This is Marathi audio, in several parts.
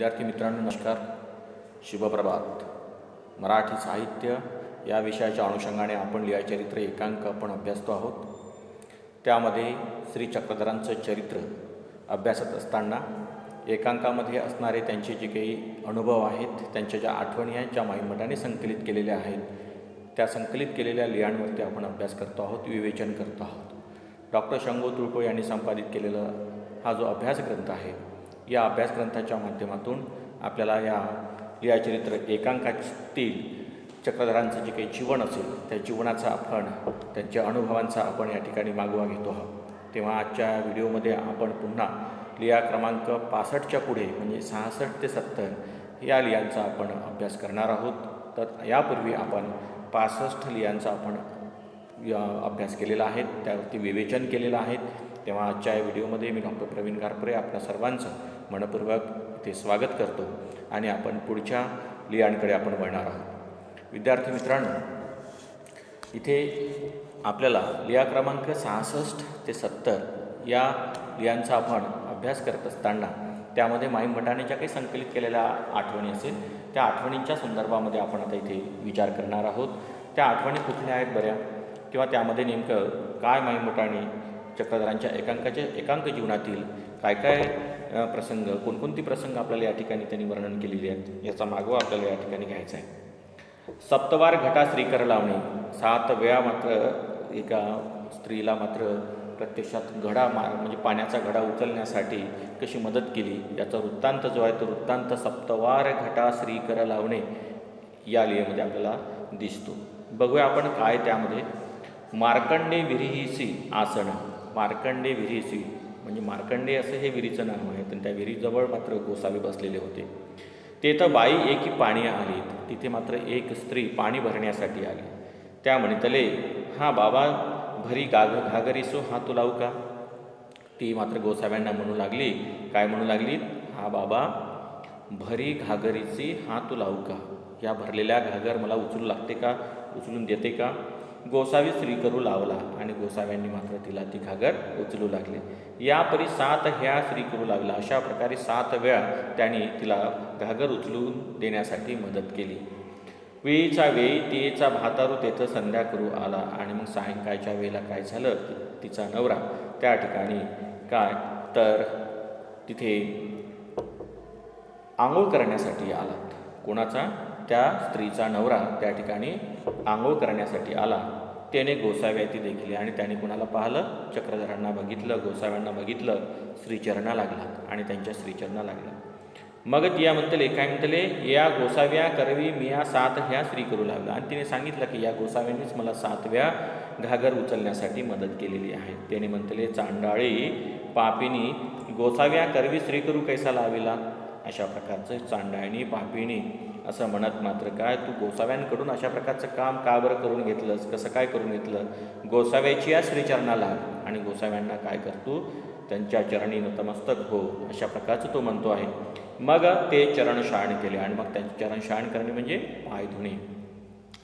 विद्यार्थी मित्रांनो नमस्कार. शुभप्रभात. मराठी साहित्य या विषयाच्या अनुषंगाने आपण लिहाचरित्र एकांक आपण अभ्यासतो आहोत. त्यामध्ये श्री चक्रधरांचं चरित्र अभ्यासत असताना एकांकामध्ये असणारे त्यांचे जे काही अनुभव आहेत त्यांच्या ज्या आठवणी आहेत ज्या माईमठाने संकलित केलेल्या आहेत त्या संकलित केलेल्या लियांवरती आपण अभ्यास करतो आहोत विवेचन करतो आहोत. डॉक्टर शंभू तुळको यांनी संपादित केलेला हा जो अभ्यासग्रंथ आहे या अभ्यासग्रंथाच्या माध्यमातून आपल्याला या लिहाचरित्र एकांकातील चक्रधरांचं जे काही जीवन असेल त्या जीवनाचा आपण त्यांच्या अनुभवांचा आपण या ठिकाणी मागोवा घेतो आहोत. तेव्हा आजच्या व्हिडिओमध्ये आपण पुन्हा लिया क्रमांक पासष्टच्या पुढे म्हणजे सहासष्ट ते सत्तर या लियांचा आपण अभ्यास करणार आहोत. तर यापूर्वी आपण पासष्ट लियांचा आपण या अभ्यास केलेला आहे त्यावरती विवेचन केलेलं आहे. तेव्हा आजच्या या व्हिडिओमध्ये मी डॉक्टर प्रवीण गारपुरे आपल्या सर्वांचं मनपूर्वक इथे स्वागत करतो आणि आपण पुढच्या लियांकडे आपण वळणार आहोत. विद्यार्थी मित्रांनो इथे आपल्याला लिया क्रमांक सहासष्ट ते सत्तर या लियांचा आपण अभ्यास करत असताना त्यामध्ये माईम भटाने ज्या काही संकलित केलेल्या आठवणी असेल त्या आठवणींच्या संदर्भामध्ये आपण आता इथे विचार करणार आहोत. त्या आठवणी कुठल्या आहेत बऱ्या? किंवा त्यामध्ये नेमकं काय माईम भटाने चक्रधरांच्या एकांकाच्या एकांक जीवनातील काय काय प्रसंग कोणकोणती प्रसंग आपल्याला या ठिकाणी त्यांनी वर्णन केलेली आहेत? याचा मागोवा आपल्याला या ठिकाणी घ्यायचा आहे. सप्तवार घटा स्त्रीकर लावणे सात वेळा मात्र एका स्त्रीला मात्र प्रत्यक्षात घडा मा म्हणजे पाण्याचा घडा उचलण्यासाठी कशी मदत केली? याचा वृत्तांत जो आहे तो वृत्तांत सप्तवार घटा स्त्रीकर लावणे या लिहेमध्ये आपल्याला दिसतो. बघूया आपण काय त्यामध्ये. मार्कंडे विहिरीसी आसन मार्कंडे विहिरीसी म्हणजे मार्कंडे असं हे विहिरीचं नाव आहे. पण त्या विहिरीजवळ मात्र गोसावी बसलेले होते. तेथं बाई एकी पाणी आली तिथे मात्र एक स्त्री पाणी भरण्यासाठी आली. त्या म्हणतले हा बाबा भरी गाग घागरीसो हा तू लावू का? ती मात्र गोसाव्यांना म्हणू लागली काय म्हणू लागली? हा बाबा भरी घागरीची हा तू लावू का? या भरलेल्या घागर मला उचलू लागते का? उचलून देते का? गोसावी स्त्री करू लावला आणि गोसाव्यांनी मात्र तिला ती घागर उचलू लागले. यापरी सात ह्या स्त्री करू लागला. अशा प्रकारे सात वेळा त्यांनी तिला घागर उचलून देण्यासाठी मदत केली. वेळीचा वेळी तिचा भातारू तेथं संध्या करू आला आणि मग सायंकाळच्या वेळेला काय झालं? तिचा नवरा. त्या ठिकाणी काय? तर तिथे आंघोळ करण्यासाठी आलात कोणाचा? त्या स्त्रीचा नवरा त्या ठिकाणी आंघोळ करण्यासाठी आला. त्याने गोसाव्या ती देखील आणि त्याने कुणाला पाहिलं? चक्रधरांना बघितलं गोसाव्यांना बघितलं श्रीचरणा लागला आणि त्यांच्या श्रीचरणा लागला. मग तिया म्हणतले काय म्हणतले? या गोसाव्या करवी मिया सात ह्या स्त्री करू लागला आणि तिने सांगितलं की या गोसाव्यांनीच मला सातव्या घागर उचलण्यासाठी मदत केलेली आहे. त्याने म्हणतले चांडाळी पापिनी गोसाव्या करवी स्त्री करू कैसा लाविला? अशा प्रकारचं चांडाळणी पापिणी असं म्हणत मात्र काय तू गोसाव्यांकडून अशा प्रकारचं काम का बरं करून घेतलंस? कसं काय करून घेतलं? गोसाव्याची या श्रीचरणाला आणि गोसाव्यांना काय करतो त्यांच्या चरणी नतमस्तक हो अशा प्रकारचं तो म्हणतो आहे. मग ते चरण शाण केले आणि मग त्यांचे चरण शाण करणे म्हणजे पाय धुणे.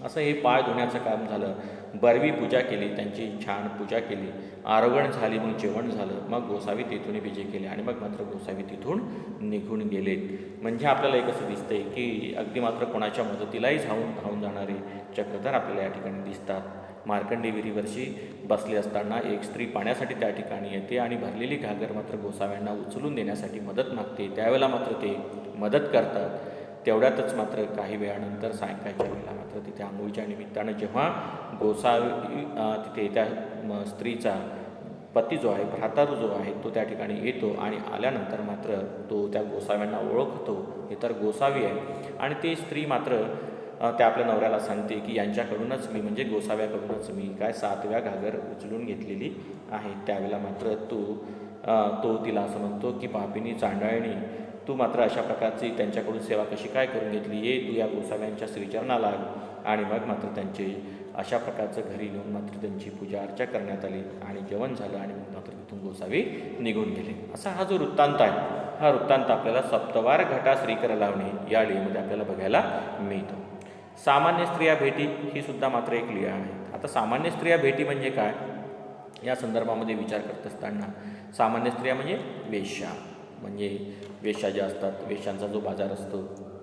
असं हे पाय धुण्याचं काम झालं. बरवी पूजा केली त्यांची छान पूजा केली. आरोगण झाली मग जेवण झालं. मग गोसावी तिथून विजय केले आणि मग मात्र गोसावी तिथून निघून गेले. म्हणजे आपल्याला एक असं दिसतंय की अगदी मात्र कोणाच्या मदतीलाही धावून धावून जाणारे चक्रधर आपल्याला या ठिकाणी दिसतात. मार्कंडी विहिरीवरशी बसले असताना एक स्त्री पाण्यासाठी त्या ठिकाणी येते आणि भरलेली घागर मात्र गोसाव्यांना उचलून देण्यासाठी मदत मागते. त्यावेळेला मात्र ते मदत करतात. तेवढ्यातच मात्र काही वेळानंतर सायंकाळच्या वेळेला मात्र तिथे आंघोळीच्या निमित्तानं जेव्हा गोसावी तिथे त्या स्त्रीचा पती जो आहे भ्रातारू जो आहे तो त्या ठिकाणी येतो आणि आल्यानंतर मात्र तो त्या गोसाव्यांना ओळखतो. हे तर गोसावी आहे. आणि ती स्त्री मात्र त्या आपल्या नवऱ्याला सांगते की यांच्याकडूनच मी म्हणजे गोसाव्याकडूनच मी काय सातव्या घागर उचलून घेतलेली आहे. त्यावेळेला मात्र तो तो तिला असं म्हणतो की पापिनी चांडाळणी तू मात्र अशा प्रकारची त्यांच्याकडून सेवा कशी काय करून घेतली ये तू या गोसाव्यांच्या श्रीचरणाला लाग. आणि मग मात्र त्यांचे अशा प्रकारचं घरी नेऊन मात्र त्यांची पूजा अर्चा करण्यात आली आणि जेवण झालं आणि मग मात्र तिथून गोसावी निघून गेले. असा हा जो वृत्तांत आहे हा वृत्तांत आपल्याला सप्तवार घटा श्रीकर लावणे या लेमध्ये आपल्याला बघायला मिळतो. सामान्य स्त्रिया भेटी ही सुद्धा मात्र एक लिहा आहे. आता सामान्य स्त्रिया भेटी म्हणजे काय? या संदर्भामध्ये विचार करत असताना सामान्य स्त्रिया म्हणजे वेश्या. म्हणजे वेश्या ज्या असतात वेशांचा जो बाजार असतो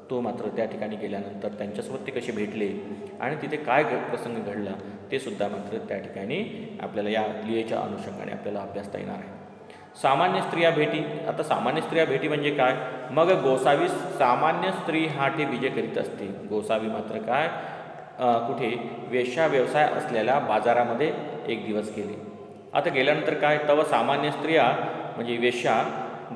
तो मात्र त्या ठिकाणी गेल्यानंतर त्यांच्यासोबत ते कसे भेटले आणि तिथे काय प्रसंग घडला ते सुद्धा मात्र त्या ठिकाणी आपल्याला या लिहेच्या अनुषंगाने आपल्याला अभ्यासता येणार आहे. सामान्य स्त्रिया भेटी आता सामान्य स्त्रिया भेटी म्हणजे काय? मग गोसावी सामान्य स्त्री हा ते विजय करीत असते. गोसावी मात्र काय? कुठे? वेश्या व्यवसाय असलेल्या बाजारामध्ये एक दिवस गेले. आता गेल्यानंतर काय? तव सामान्य स्त्रिया म्हणजे वेश्या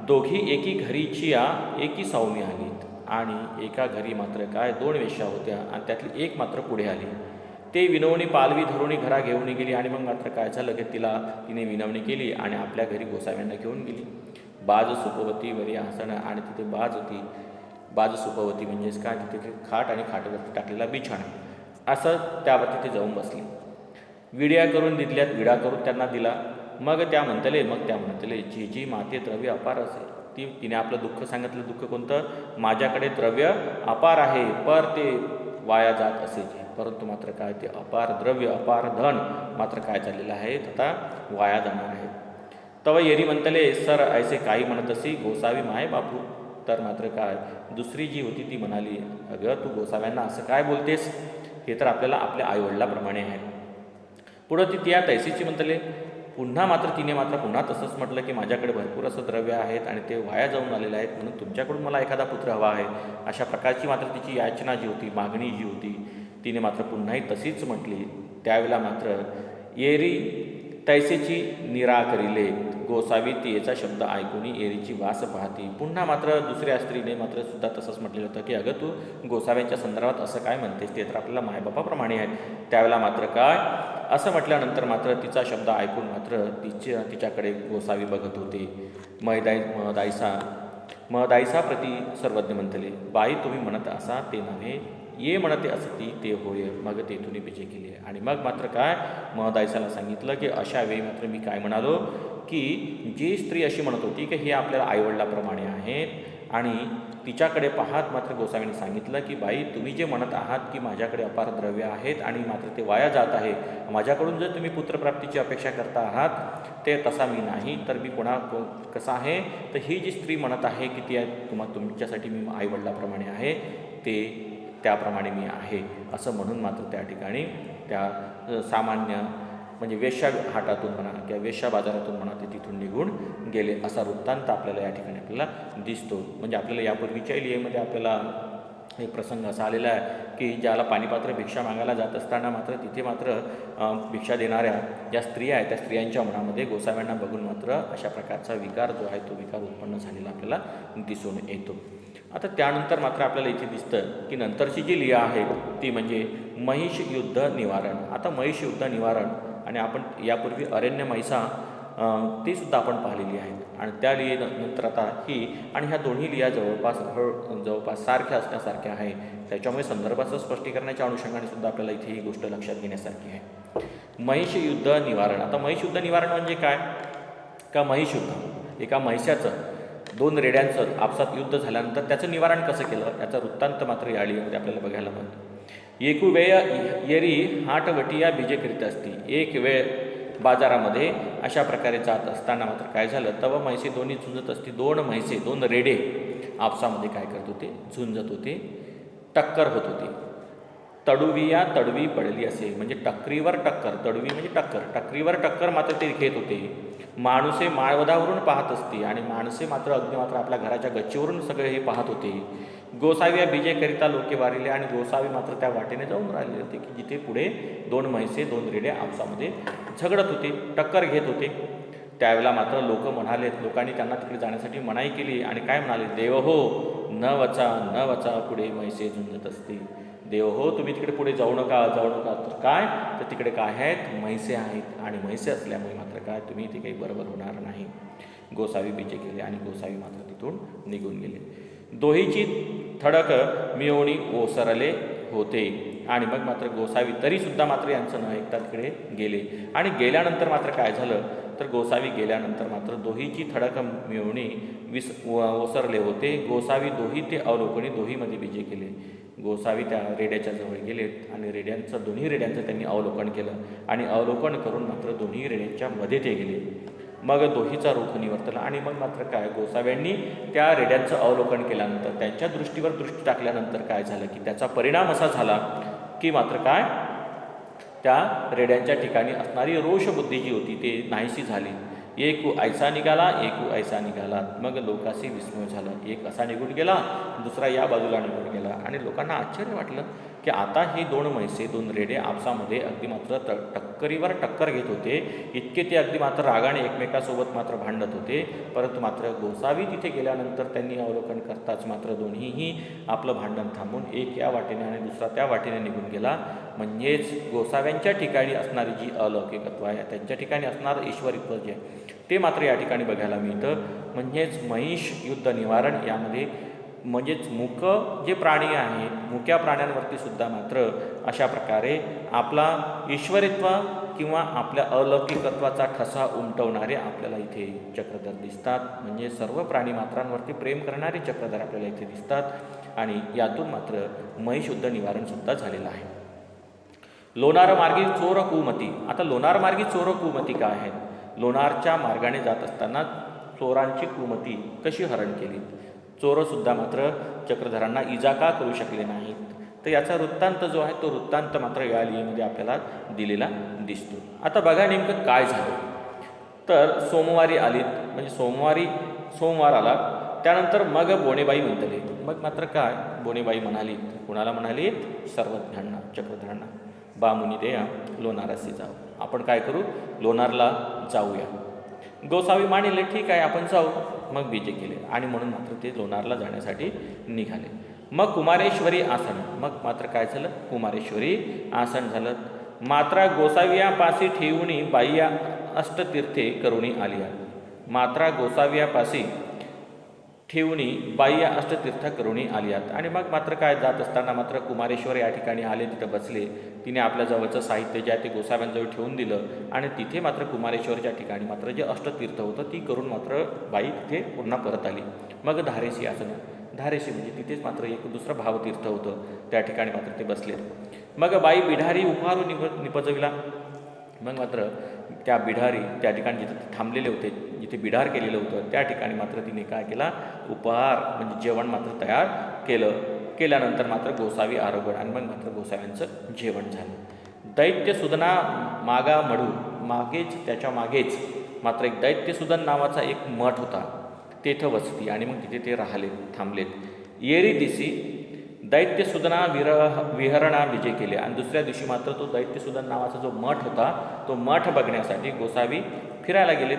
दोघी एकी घरीची या एकी सावमी आलीत आणि एका घरी मात्र काय दोन वेश्या होत्या आणि त्यातली एक मात्र पुढे आली. ते विनवणी पालवी धरुणी घरा घेऊन गेली आणि मग मात्र काय झालं की तिला तिने विनवणी केली आणि आपल्या घरी गोसाव्यांना घेऊन गेली. बाज सुपवती वरी हसणं आणि तिथे बाज होती. बाज सुपवती म्हणजेच काय तिथे खाट आणि खाटावरती टाकलेला बिछाणा. असं त्यावर तिथे जाऊन बसली. विड्या करून दिल्यात विडा करून त्यांना दिला. मग त्या म्हणतले मग त्या म्हणतले जी जी माते द्रव्य अपार असे. ती तिने आपलं दुःख सांगितलं दुःख कोणतं? माझ्याकडे द्रव्य अपार आहे पर ते वाया जात असे जे. परंतु मात्र काय ते अपार द्रव्य अपार धन मात्र काय चाललेलं आहे तथा वाया जाणार आहे. तव येरी म्हणतले सर ऐसे काही म्हणत असे गोसावी माय बापू. तर मात्र काय दुसरी जी होती ती म्हणाली अगं तू गोसाव्यांना असं काय बोलतेस? हे तर आपल्याला आपल्या आईवडिलाप्रमाणे आहे. पुढं ती त्या तैसीची म्हणतले पुन्हा मात्र तिने मात्र पुन्हा तसंच म्हटलं की माझ्याकडे भरपूर असं द्रव्य आहेत आणि ते वाया जाऊन आलेले आहेत म्हणून तुमच्याकडून मला एखादा पुत्र हवा आहे. अशा प्रकारची मात्र तिची याचना जी होती मागणी जी होती तिने मात्र पुन्हाही तशीच म्हटली. त्यावेळेला मात्र येरी तैसेची निरा करिले. गोसावी तियेचा शब्द ऐकून एरीची वास पाहती. पुन्हा मात्र दुसऱ्या स्त्रीने मात्र सुद्धा तसंच म्हटलेलं होतं की अगं तू गोसाव्यांच्या संदर्भात असं काय म्हणतेस? ते तर आपल्याला मायबापाप्रमाणे आहे त्यावेळेला मात्र काय? असं म्हटल्यानंतर मात्र तिचा शब्द ऐकून मात्र तिचे तिच्याकडे गोसावी बघत होते. मैदाई महदायसा महदायसाप्रती सर्वज्ञ म्हणतले बाई तुम्ही म्हणत असा ते नव्हे. ये म्हणते असती ते होय मग तेथून विजय केली आणि मग मात्र काय? महदायसाला सांगितलं की अशा वेळी मात्र मी काय म्हणालो? की जी स्त्री अशी म्हणत होती की हे आपल्याला आईवडिलाप्रमाणे आहेत आणि तिच्याकडे पाहत मात्र गोसावीने सांगितलं की बाई तुम्ही जे म्हणत आहात की माझ्याकडे अपार द्रव्य आहेत आणि मात्र ते वाया जात आहे. माझ्याकडून जर तुम्ही पुत्रप्राप्तीची अपेक्षा करता आहात ते तसा मी नाही तर मी कोणा को कसा आहे? तर ही जी स्त्री म्हणत आहे की ती तुम्हा तुमच्यासाठी मी आईवडिलाप्रमाणे आहे ते त्याप्रमाणे मी आहे असं म्हणून मात्र त्या ठिकाणी त्या सामान्य म्हणजे वेश्या हाटातून म्हणा किंवा वेश्या बाजारातून म्हणा ते तिथून निघून गेले असा वृत्तांत आपल्याला या ठिकाणी आपल्याला दिसतो. म्हणजे आपल्याला यापूर्वीच्या लिहेमध्ये आपल्याला एक प्रसंग असा आलेला आहे की ज्याला पाणीपात्र भिक्षा मागायला जात असताना मात्र तिथे मात्र भिक्षा देणाऱ्या ज्या स्त्रिया आहेत त्या स्त्रियांच्या मनामध्ये गोसाव्यांना बघून मात्र अशा प्रकारचा विकार जो आहे तो विकार उत्पन्न झालेला आपल्याला दिसून येतो. आता त्यानंतर मात्र आपल्याला इथे दिसतं की नंतरची जी लिया आहे ती म्हणजे महिष युद्ध निवारण. आता महिष युद्ध निवारण आणि आपण यापूर्वी अरण्य महिषा ती सुद्धा आपण पाहिलेली आहेत आणि त्या लियेनंतर आता ही आणि ह्या दोन्ही लिया जवळपास हळ जवळपास सारख्या असण्यासारख्या आहे. त्याच्यामुळे संदर्भाचं स्पष्टीकरणाच्या अनुषंगाने सुद्धा आपल्याला इथे ही गोष्ट लक्षात घेण्यासारखी आहे. महिष युद्ध निवारण. आता महिष युद्ध निवारण म्हणजे काय? का महिष युद्ध? एका महिषाचं दोन रेड्यांचं आपसात युद्ध झाल्यानंतर त्याचं निवारण कसं केलं? याचा वृत्तांत मात्र या अळीमध्ये आपल्याला बघायला मिळतो. एकू वेळ येरी हाटवटिया बीजे करीत असती. एक वेळ बाजारामध्ये अशा प्रकारे जात असताना मात्र काय झालं? तव म्हैसे दोन्ही झुंजत असती. दोन म्हैसे दोन रेडे आपसामध्ये काय करत होते? झुंजत होते. टक्कर होत होती. तडुविया तडवी पडली असे. म्हणजे टक्करीवर टक्कर. तडवी म्हणजे टक्कर. टक्करीवर टक्कर मात्र ते घेत होते. माणुसे माळवदावरून पाहत असते आणि माणसे मात्र अग्नी मात्र आपल्या घराच्या गच्चीवरून सगळे हे पाहत होते. गोसावी या बीजेकरिता लोके वारिले आणि गोसावी मात्र त्या वाटेने जाऊन राहिले होते की जिथे पुढे दोन म्हैसे दोन रेडे आपसामध्ये झगडत होते टक्कर घेत होते. त्यावेळेला मात्र लोक म्हणाले लोकांनी त्यांना तिकडे जाण्यासाठी मनाई केली आणि काय म्हणाले? देव हो न वचा न वचा पुढे म्हैसे झुंजत असते. देव हो तुम्ही तिकडे पुढे जाऊ नका जाऊ नका. तर काय? तर तिकडे काय आहेत? म्हैसे आहेत. आणि म्हैसे असल्यामुळे मात्र काय? तुम्ही ते काही बरोबर होणार नाही. गोसावी बीजे केले आणि गोसावी मात्र तिथून निघून गेले. दोहीची थडक मिळवणी ओसरले होते. आणि मग मात्र गोसावी तरीसुद्धा मात्र यांचं न ऐकता तिकडे गेले. आणि गेल्यानंतर मात्र काय झालं? तर गोसावी गेल्यानंतर मात्र दोहीची थडक मिळवणी विस व- ओसरले होते. गोसावी दोही ते अवलोकणी दोहीमध्ये विजय केले. गोसावी त्या रेड्याच्या जवळ गेलेत आणि रेड्यांचं दोन्ही रेड्यांचं त्यांनी अवलोकन केलं आणि अवलोकन करून मात्र दोन्ही रेड्यांच्या मध्ये ते गेले. मग दोहीचा रोख निवर्तला आणि मग मात्र काय? गोसाव्यांनी त्या रेड्यांचं अवलोकन केल्यानंतर त्यांच्या दृष्टीवर दृष्टी टाकल्यानंतर काय झालं की त्याचा परिणाम असा झाला की मात्र काय? त्या रेड्यांच्या ठिकाणी असणारी रोषबुद्धी जी होती ती नाहीशी झाली. एक ऐसा निघाला एक ऐसा निघाला. मग लोकाशी विस्मय झालं. एक असा निघून गेला दुसरा या बाजूला निघून गेला. आणि लोकांना आश्चर्य वाटलं. की आता हे दोन म्हैसे दोन रेडे आपसामध्ये अगदी मात्र त टक्करीवर टक्कर घेत होते. इतके ते अगदी मात्र रागाने एकमेकासोबत मात्र भांडत होते. परंतु मात्र गोसावी तिथे गेल्यानंतर त्यांनी अवलोकन करताच मात्र दोन्हीही आपलं भांडण थांबून एक या वाटेने आणि दुसरा त्या वाटेने निघून गेला. म्हणजेच गोसाव्यांच्या ठिकाणी असणारी जी अलौकिकत्व आहे त्यांच्या ठिकाणी असणारं ईश्वरित्व जे आहे ते मात्र या ठिकाणी बघायला मिळतं. म्हणजेच महिष युद्ध निवारण यामध्ये म्हणजेच मुक जे प्राणी आहेत मुक्या प्राण्यांवरती सुद्धा मात्र अशा प्रकारे आपला ईश्वरित्व किंवा आपल्या अलौकिकत्वाचा ठसा उमटवणारे आपल्याला इथे चक्रधर दिसतात. म्हणजे सर्व प्राणी मात्रांवरती प्रेम करणारे चक्रधर आपल्याला इथे दिसतात. आणि यातून मात्र महिशुद्ध निवारणसुद्धा झालेलं आहे. लोणार मार्गी चोर कुमती. आता लोणार मार्गी चोर कुमती काय आहेत? लोणारच्या मार्गाने जात असताना चोरांची कुमती कशी हरण केली? चोरसुद्धा मात्र चक्रधरांना इजा का करू शकले नाहीत? तर याचा वृत्तांत जो आहे तो वृत्तांत मात्र या लिहिमध्ये आपल्याला दिलेला दिसतो. आता बघा नेमकं काय झालं. तर सोमवारी आलीत म्हणजे सोमवारी सोमवार आला. त्यानंतर मग बोणेबाई म्हणतले मग मात्र काय? बोणेबाई म्हणालीत कुणाला म्हणालीत? सर्वज्ञांना चक्रधरांना. बामुनी देया लोणाराशी जाऊ. आपण काय करू? लोणारला जाऊया. गोसावी मानिले ठीक आहे आपण जाऊ. मग बीजे केले आणि म्हणून मात्र ते लोणारला जाण्यासाठी निघाले. मग कुमारेश्वरी आसन मग मात्र काय झालं? कुमारेश्वरी आसन झालं. मात्रा गोसावियापाशी ठेवून बाईया अष्टतीर्थे करुणी आली. मात्रा गोसावियापाशी ठेवणी बाई या अष्टतीर्थ करुणी आली आहेत आणि मग मात्र काय जात असताना मात्र कुमारेश्वर या ठिकाणी आले तिथं बसले. तिने आपल्या जवळचं साहित्य जे आहे ते गोसाव्यांजवळ ठेवून दिलं आणि तिथे मात्र कुमारेश्वरच्या ठिकाणी मात्र जे अष्टतीर्थ होतं ती करून मात्र बाई तिथे पुन्हा परत आली. मग धारेशी आसन. धारेशी म्हणजे तिथेच मात्र एक दुसरं भावतीर्थ होतं. त्या ठिकाणी मात्र ते बसले मग बाई बिढारी उपहारू निप निपजविला. मग मात्र त्या बिढारी त्या ठिकाणी जिथे थांबलेले होते जिथे बिढार केलेलं होतं त्या ठिकाणी मात्र तिने काय केला? उपहार म्हणजे जेवण मात्र तयार केलं. केल्यानंतर मात्र गोसावी आरोग्य आणि मग मात्र गोसाव्यांचं जेवण झालं. दैत्यसुदना मागा मडू मागेच त्याच्या मागेच मात्र एक दैत्यसुदन नावाचा एक मठ होता. तेथं वसती आणि मग तिथे ते राहिले थांबलेत. येरी दिसी दैत्यसुदना विरह विहरणा विजय केले. आणि दुसऱ्या दिवशी मात्र तो दैत्यसुदन नावाचा जो मठ होता तो मठ बघण्यासाठी गोसावी फिरायला गेलेत.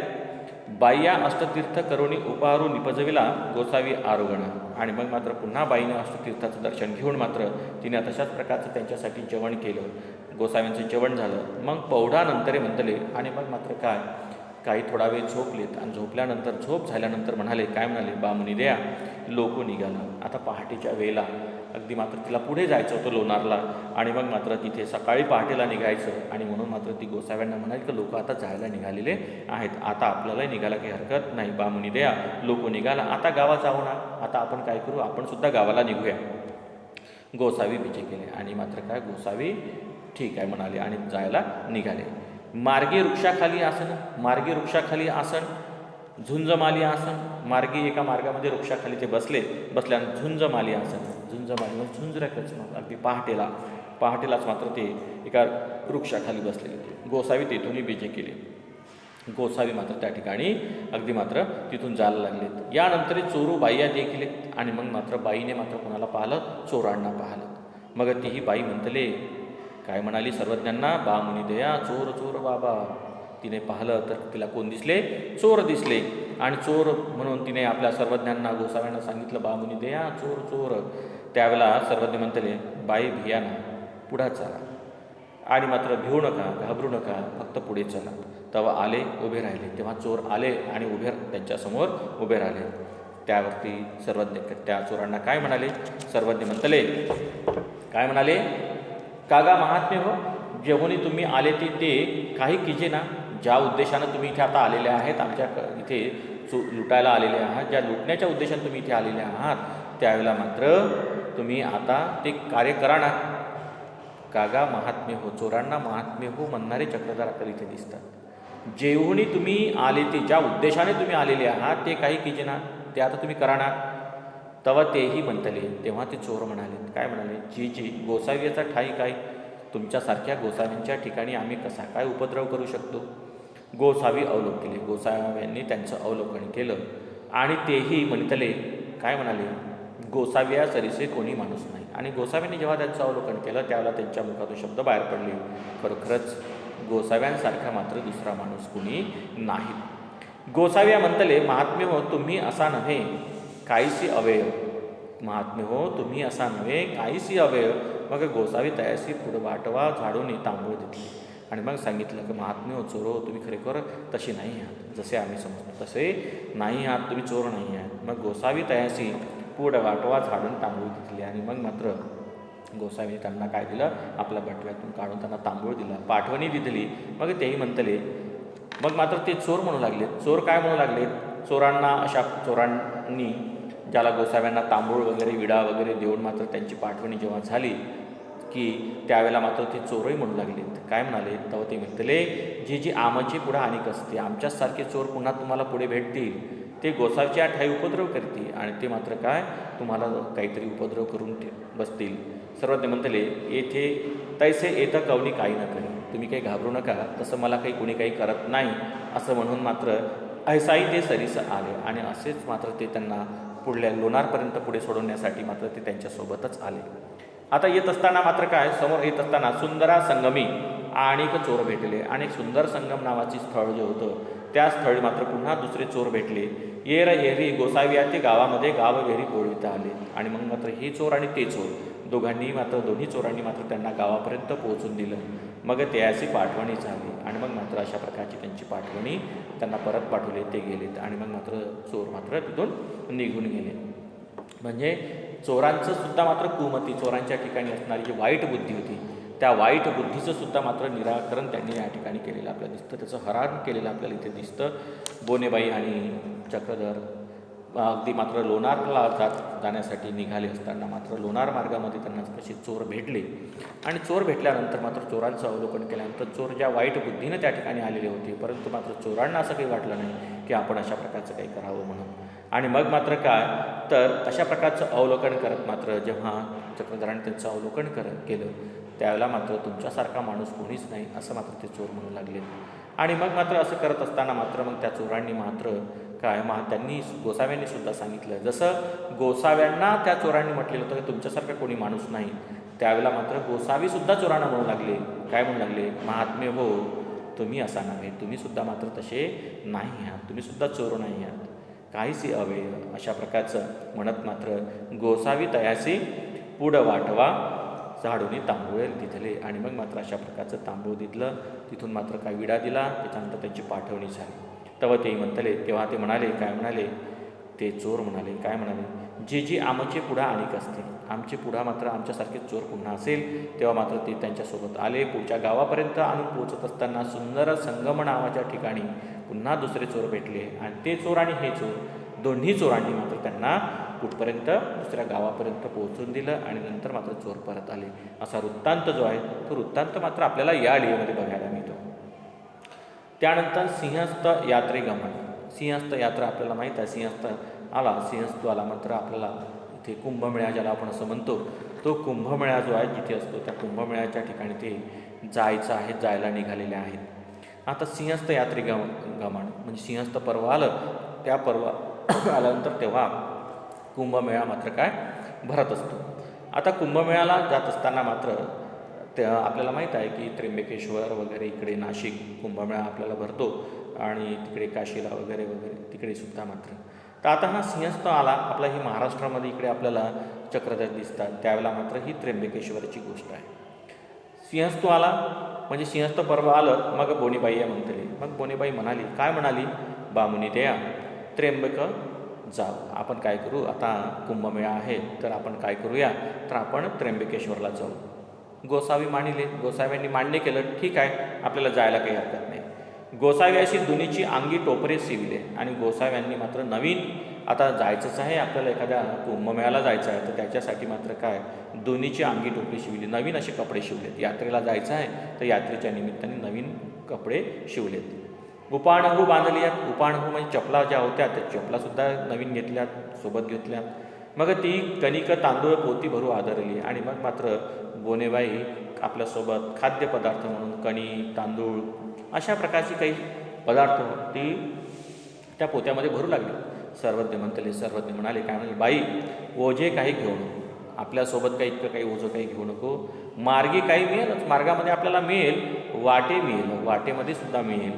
बाईया अष्टतीर्थ करुणी उपहारू निपजविला गोसावी आरोगण. आणि मग मात्र पुन्हा बाईने अष्टतीर्थाचं दर्शन घेऊन मात्र तिने तशाच प्रकारचं त्यांच्यासाठी जेवण केलं. गोसाव्यांचं जेवण झालं. मग पौढानंतरे म्हणतले आणि मग मात्र काय? काही थोडा वेळ झोपलेत आणि झोपल्यानंतर झोप झाल्यानंतर म्हणाले काय म्हणाले? बामुनी द्या लोक निघाला आता पहाटेच्या वेळेला अगदी मात्र तिला पुढे जायचं होतं लोणारला आणि मग मात्र तिथे सकाळी पहाटेला निघायचं आणि म्हणून मात्र ती गोसाव्यांना म्हणाली की लोक आता जायला निघालेले आहेत. आता आपल्यालाही निघायला काही हरकत नाही. बामुनी द्या लोक निघाला. आता गावात जाऊ ना. आता आपण काय करू? आपण सुद्धा गावाला निघूया. गोसावी विजय केले आणि मात्र काय? गोसावी ठीक आहे म्हणाले आणि जायला निघाले. मार्गी वृक्षाखाली आसन मार्गी वृक्षाखाली आसन झुंजमाली आसन. मार्गी एका मार्गामध्ये वृक्षाखाली ते बसले बसल्या झुंजमाली आसन. झुंजमाली म्हणजे झुंजऱ्याकच अगदी पहाटेला. पहाटेलाच मात्र ते एका वृक्षाखाली बसलेले होते. गोसावी तेथूनही बीजे केले. गोसावी मात्र त्या ठिकाणी अगदी मात्र तिथून जायला लागलेत. यानंतर चोरू बाईया देखील आणि मग मात्र बाईने मात्र कोणाला पाहिलं? चोरांना पाहिलं. मग तीही बाई म्हणतले काय म्हणाली सर्वज्ञांना बा मुनी दया चोर चोर बाबा. तिने पाहिलं तर तिला कोण दिसले? चोर दिसले. आणि चोर म्हणून तिने आपल्या सर्वज्ञांना गोसाव्यांना सांगितलं बा मुनी दया चोर चोर. त्यावेळेला सर्वज्ञ म्हणतले बाई भिया ना पुढा चला. आणि मात्र भिवू नका घाबरू नका फक्त पुढे चला. तेव्हा आले उभे राहिले. तेव्हा चोर आले आणि उभे त्यांच्यासमोर उभे राहिले. त्यावरती सर्वज्ञ त्या चोरांना काय म्हणाले? सर्वज्ञ म्हणतले काय म्हणाले? कागा महात्म्य हो. जेवणी तुम्ही आले ते ते काही किजे ना ज्या उद्देशानं तुम्ही इथे आता आलेले आहेत आमच्या इथे चु लुटायला आलेले आहात ज्या लुटण्याच्या उद्देशानं तुम्ही इथे आलेले आहात त्यावेळेला मात्र तुम्ही आता ते कार्य करा ना. कागा महात्म्य हो चोरांना महात्म्य हो म्हणणारे चक्रधार आपल्याला इथे दिसतात. जेवणी तुम्ही आले ते ज्या उद्देशाने तुम्ही आलेले आहात ते काही किजिना ते आता तुम्ही करा ना. तेव्हा तेही म्हणतले तेव्हा ते चोर म्हणाले काय म्हणाले? जी जी गोसावीचा ठाई काय? तुमच्यासारख्या गोसावींच्या ठिकाणी आम्ही कसा काय उपद्रव करू शकतो? गोसावी अवलोक केले. गोसाव्यांनी त्यांचं अवलोकन केलं आणि तेही म्हणतले काय म्हणाले? गोसाव्या सरीसे कोणी माणूस नाही. आणि गोसाव्यांनी जेव्हा त्यांचं अवलोकन केलं त्यावेळेला त्यांच्या मुखातून शब्द बाहेर पडले. खरोखरच गोसाव्यांसारखा मात्र दुसरा माणूस कोणी नाही. गोसाव्या म्हणतले महात्म्य तुम्ही असा नव्हे. काहीशी अवयव. महात्म्य हो तुम्ही असा नव्हे काहीशी अवयव. मग गोसावी तयासी पुढं वाटवा झाडून तांबूळ देतली आणि मग सांगितलं की महात्म्य हो चोरो हो, तुम्ही खरेखर तशी नाही आहात. जसे आम्ही समजतो तसे नाही आहात तुम्ही चोर नाही आहात. मग गोसावी तयासी पुढं वाटवा झाडून तांबूळ देतली आणि मग मात्र गोसावीने त्यांना काय दिलं? आपल्या बटव्यातून काढून त्यांना तांबूळ दिला. पाठवणी दिली. मग तेही म्हणतले. मग मात्र ते चोर म्हणू लागले चोर काय म्हणू लागले चोरांना अशा चोरांनी ज्याला गोसाव्यांना तांबूळ वगैरे विडा वगैरे देऊन मात्र त्यांची पाठवणी जेव्हा झाली की त्यावेळेला मात्र ते चोरही म्हणू लागले. काय म्हणाले? तेव्हा ते म्हणतले जी जी आमची पुढं आणिक असते आमच्याचसारखे चोर पुन्हा तुम्हाला पुढे भेटतील. ते गोसावीच्या ठाई उपद्रव करतील आणि ते मात्र काय? तुम्हाला काहीतरी उपद्रव करून ठे बसतील. सर्वज्ञ म्हणतले येथे तैसे येतं कवनी काही न करी तुम्ही काही घाबरू नका. तसं मला काही कोणी काही करत नाही. असं म्हणून मात्र ऐसाही ते सरीस आले आणि असेच मात्र ते त्यांना पुढल्या लोणारपर्यंत पुढे सोडवण्यासाठी मात्र ते त्यांच्यासोबतच आले. आता येत असताना मात्र काय समोर येत असताना सुंदरा संगमी आणि एक चोर भेटले आणि सुंदर संगम नावाची स्थळ जे होतं त्या स्थळी मात्र पुन्हा दुसरे चोर भेटले. येर येरी गोसाविया ते गावामध्ये गावघेरी पोळविता आले आणि मग मात्र हे चोर आणि ते चोर दोघांनी मात्र दोन्ही चोरांनी मात्र त्यांना गावापर्यंत पोहोचून दिलं. मग त्याची पाठवणी झाली आणि मग मात्र अशा प्रकारची त्यांची पाठवणी त्यांना परत पाठवले. ते गेलेत आणि मग मात्र चोर मात्र तिथून निघून गेले. म्हणजे चोरांचं सुद्धा मात्र कुमती चोरांच्या ठिकाणी असणारी जी वाईट बुद्धी होती त्या वाईट बुद्धीचं सुद्धा मात्र निराकरण त्यांनी या ठिकाणी केलेलं आपल्याला दिसतं. त्याचं हराण केलेलं आपल्याला इथे दिसतं. बोनेबाई आणि चक्रधर अगदी मात्र लोणारला जात जाण्यासाठी निघाले असताना मात्र लोणार मार्गामध्ये त्यांना तशी चोर भेटले आणि चोर भेटल्यानंतर मात्र चोरांचं अवलोकन केल्यानंतर चोर ज्या वाईट बुद्धीनं त्या ठिकाणी आलेले होते परंतु मात्र चोरांना असं काही वाटलं नाही की आपण अशा प्रकारचं काही करावं म्हणून. आणि मग मात्र काय तर अशा प्रकारचं अवलोकन करत मात्र जेव्हा चक्रधराने त्यांचं अवलोकन कर केलं त्यावेळेला मात्र तुमच्यासारखा माणूस कोणीच नाही असं मात्र ते चोर म्हणू लागले. आणि मग मात्र असं करत असताना मात्र मग त्या चोरांनी मात्र काय मा त्यांनी गोसाव्यांनी सुद्धा सांगितलं. जसं गोसाव्यांना त्या चोरांनी म्हटलेलं होतं की तुमच्यासारखा कोणी माणूस नाही. त्यावेळेला मात्र गोसावीसुद्धा चोरांना म्हणू लागले. काय म्हणू लागले? महात्मे हो तुम्ही असा नव्हे. तुम्ही सुद्धा मात्र तसे नाही आहात. तुम्ही सुद्धा चोर नाही आहात. काहीच अवे अशा प्रकारचं म्हणत मात्र गोसावी तयासी पुढं वाटवा. झाडून तांबूळ तिथले आणि मग मात्र अशा प्रकारचं तांबूळ दिलं. तिथून मात्र काय विडा दिला. त्याच्यानंतर त्यांची पाठवणी झाली. तेव्हा ते म्हणतले तेव्हा ते म्हणाले काय म्हणाले? ते चोर म्हणाले काय म्हणाले? जे जी आमचे पुढा आणिक असते आमचे पुढा मात्र आमच्यासारखे चोर पुन्हा असेल. तेव्हा मात्र ते त्यांच्यासोबत आले. पुढच्या गावापर्यंत आणून पोचत असताना सुंदर संगम नावाच्या ठिकाणी पुन्हा दुसरे चोर भेटले. आणि ते चोर आणि हे चोर दोन्ही चोरांनी मात्र त्यांना कुठपर्यंत? दुसऱ्या गावापर्यंत पोहोचून दिलं आणि नंतर मात्र चोर परत आले. असा वृत्तांत जो आहे तो वृत्तांत मात्र आपल्याला या लिओमध्ये बघायला मिळतो. त्यानंतर सिंहस्थ यात्रेगमन सिंहस्थ यात्रा आपल्याला माहीत आहे. सिंहस्थ आला सिंहस्थ आला मात्र आपल्याला इथे कुंभमेळा ज्याला आपण असं म्हणतो तो कुंभमेळा जो आहे जिथे असतो त्या कुंभमेळ्याच्या ठिकाणी ते जायचं आहे जायला निघालेले आहेत. आता सिंहस्थ यात्रे गम गमन. म्हणजे सिंहस्थ पर्व आलं त्या पर्व आल्यानंतर तेव्हा कुंभमेळा मात्र काय भरत असतो. आता कुंभमेळ्याला जात असताना मात्र त्या आपल्याला माहीत आहे की त्र्यंबकेश्वर वगैरे इकडे नाशिक कुंभमेळा आपल्याला भरतो आणि तिकडे काशीला वगैरे वगैरे तिकडे सुद्धा मात्र. तर आता हा सिंहस्थ आला आपला ही महाराष्ट्रामध्ये इकडे आपल्याला चक्रधर दिसतात त्यावेळेला मात्र ही त्र्यंबकेश्वरची गोष्ट आहे. सिंहस्थ आला म्हणजे सिंहस्थ पर्व आलं मग बोनीबाई म्हणतली. मग बोनीबाई म्हणाली काय म्हणाली? बामुनी दया त्र्यंबक जाऊ. आपण काय करू? आता कुंभमेळा आहे तर आपण काय करूया? तर आपण त्र्यंबकेश्वरला जाऊ. गोसावी मांडले गोसाव्यांनी मान्य केलं ठीक आहे आपल्याला जायला काही हरकत नाही. गोसाव्याशी दुनीची अंगी टोपरे शिवले आणि गोसाव्यांनी मात्र नवीन आता जायचंच आहे आपल्याला एखाद्या कुंभमेळ्याला जायचं आहे तर त्याच्यासाठी मात्र काय? दोन्हीची अंगी टोपरी शिवली नवीन असे कपडे शिवलेत. यात्रेला जायचं आहे तर यात्रेच्या निमित्ताने नवीन कपडे शिवलेत. उपाणहू आहेत. उपाणहू म्हणजे चपला ज्या होत्या त्या चपलासुद्धा नवीन घेतल्यात सोबत घेतल्यात मग ती कणिक तांदूळ पोती भरू आदरली. आणि मग मात्र बोनेबाई आपल्यासोबत खाद्यपदार्थ म्हणून कणी तांदूळ अशा प्रकारची काही पदार्थ ती त्या पोत्यामध्ये भरू लागली. सर्वज्ञ म्हणतले सर्वज्ञ म्हणाले काय म्हणजे बाई ओझे काही घेऊ नको. आपल्यासोबत काही इतकं काही ओझं काही घेऊ नको. मार्गी काही मिळेलच. मार्गामध्ये आपल्याला मिळेल वाटे मिळेल. वाटेमध्ये सुद्धा मिळेल.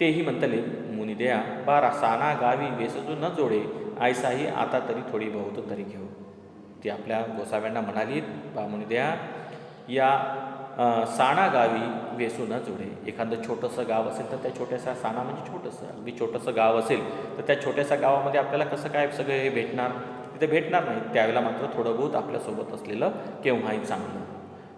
तेही म्हणतले मुनिद्या बारा साना गावी वेसजू न जोडे आयसाही आता तरी थोडी बहुत तरी घेऊ. ती आपल्या गोसाव्यांना म्हणाली बा मुनिद्या या साणा गावी वेसू न जोडे. एखादं छोटंसं गाव असेल तर त्या छोट्याशा साणा म्हणजे छोटंसं. अगदी छोटंसं गाव असेल तर त्या छोट्याशा गावामध्ये आपल्याला कसं काय सगळं हे भेटणार? तिथे भेटणार नाही. त्यावेळेला मात्र थोडं बहुत आपल्यासोबत असलेलं केव्हाही चांगलं.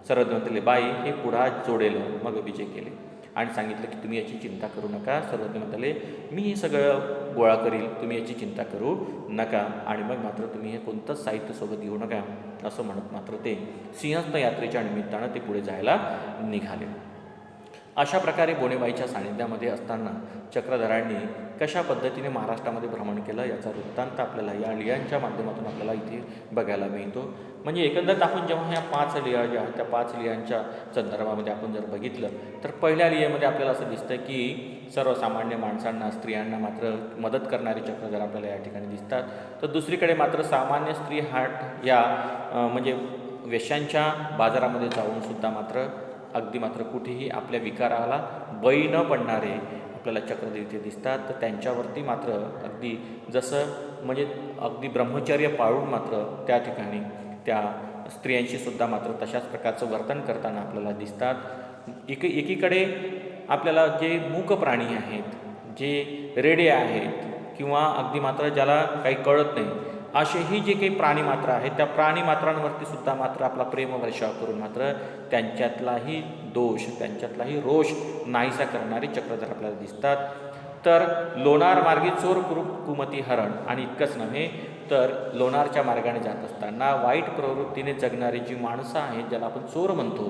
सरद म्हणतले बाई हे पुढा जोडेल. मग विजय केले. आणि सांगितलं की तुम्ही याची चिंता करू नका. सर्वज्ञ म्हणाले मी हे सगळं गोळा करील. तुम्ही याची चिंता करू नका आणि मग मात्र तुम्ही हे कोणतंच साहित्य सोबत घेऊ नका. असं म्हणत मात्र ते सिंहस्थ यात्रेच्या निमित्तानं ते पुढे जायला निघाले. अशा प्रकारे बोणेबाईच्या सानिध्यामध्ये असताना चक्रधरांनी कशा पद्धतीने महाराष्ट्रामध्ये भ्रमण केलं याचा वृत्तांत आपल्याला या लियांच्या माध्यमातून आपल्याला इथे बघायला मिळतो. म्हणजे एकंदरीत आपण जेव्हा ह्या पाच लिया ज्या आहेत त्या पाच लियांच्या संदर्भामध्ये आपण जर बघितलं तर पहिल्या लियेमध्ये आपल्याला असं दिसतं की सर्वसामान्य माणसांना स्त्रियांना मात्र मदत करणारे चक्रधर आपल्याला या ठिकाणी दिसतात तर दुसरीकडे मात्र सामान्य स्त्री हाट या म्हणजे वेश्यांच्या बाजारामध्ये जाऊन सुद्धा मात्र अगदी मात्र कुठेही आपल्या विकाराला बळी न पडणारे आपल्याला चक्रदेवते दिसतात तर त्यांच्यावरती मात्र अगदी जसं म्हणजे अगदी ब्रह्मचर्य पाळून मात्र त्या ठिकाणी त्या स्त्रियांशी सुद्धा मात्र तशाच प्रकारचं वर्तन करताना आपल्याला दिसतात. एक एकीकडे आपल्याला जे मूक प्राणी आहेत जे रेडे आहेत किंवा अगदी मात्र ज्याला काही कळत नाही असेही जे काही प्राणी मात्र आहेत त्या प्राणी मात्रांवरती सुद्धा मात्र आपला प्रेमवर्षाव करून मात्र त्यांच्यातलाही दोष त्यांच्यातलाही रोष नाहीसा करणारे चक्रधर आपल्याला दिसतात. तर लोणार मार्गे चोर कुरु कुमती हरण आणि इतकंच नव्हे तर लोणारच्या मार्गाने जात असताना वाईट प्रवृत्तीने जगणारी जी माणसं आहेत ज्याला आपण चोर म्हणतो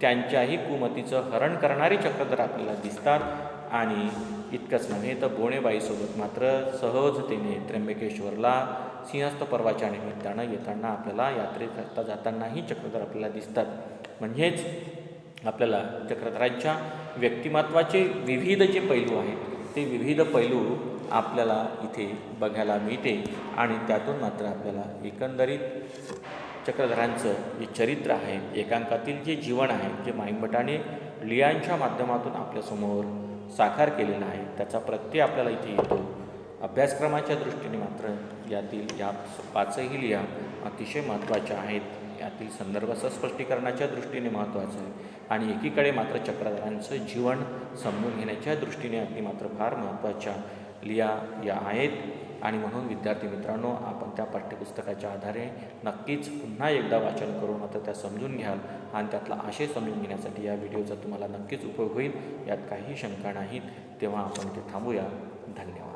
त्यांच्याही कुमतीचं हरण करणारे चक्रधर आपल्याला दिसतात. आणि इतकंच नव्हे तर बोणेबाईसोबत मात्र सहजतेने त्र्यंबकेश्वरला सिंहस्थ पर्वाच्या निमित्तानं येताना आपल्याला यात्रेकरता जातानाही चक्रधर आपल्याला दिसतात. म्हणजेच आपल्याला चक्रधरांच्या व्यक्तिमत्वाचे विविध जे पैलू आहेत. ते विविध पैलू आपल्याला इथे बघायला मिळते आणि त्यातून मात्र आपल्याला एकंदरीत चक्रधरांचं जे चरित्र आहे. एकांकातील जे जीवन आहे जे माईंभटाने लियांच्या माध्यमातून आपल्यासमोर साकार केलेला आहे त्याचा प्रत्यय आपल्याला इथे येतो. अभ्यासक्रमाच्या दृष्टीने मात्र यातील या पाचही लिया अतिशय महत्त्वाच्या आहेत. यातील संदर्भ स्पष्टीकरणाच्या दृष्टीने महत्त्वाचं आहे. आणि एकीकडे मात्र चक्रधरांचं जीवन समजून घेण्याच्या दृष्टीने अगदी मात्र फार महत्त्वाच्या लिया या आहेत. आणि म्हणून विद्यार्थी मित्रांनो आपण त्या पाठ्यपुस्तकाच्या आधारे नक्कीच पुन्हा एकदा वाचन करून आता त्या समजून घ्याल आणि त्यातला आशय समजून घेण्यासाठी या व्हिडिओचा तुम्हाला नक्कीच उपयोग होईल यात काही शंका नाहीत. तेव्हा आपण ते थांबूया. धन्यवाद.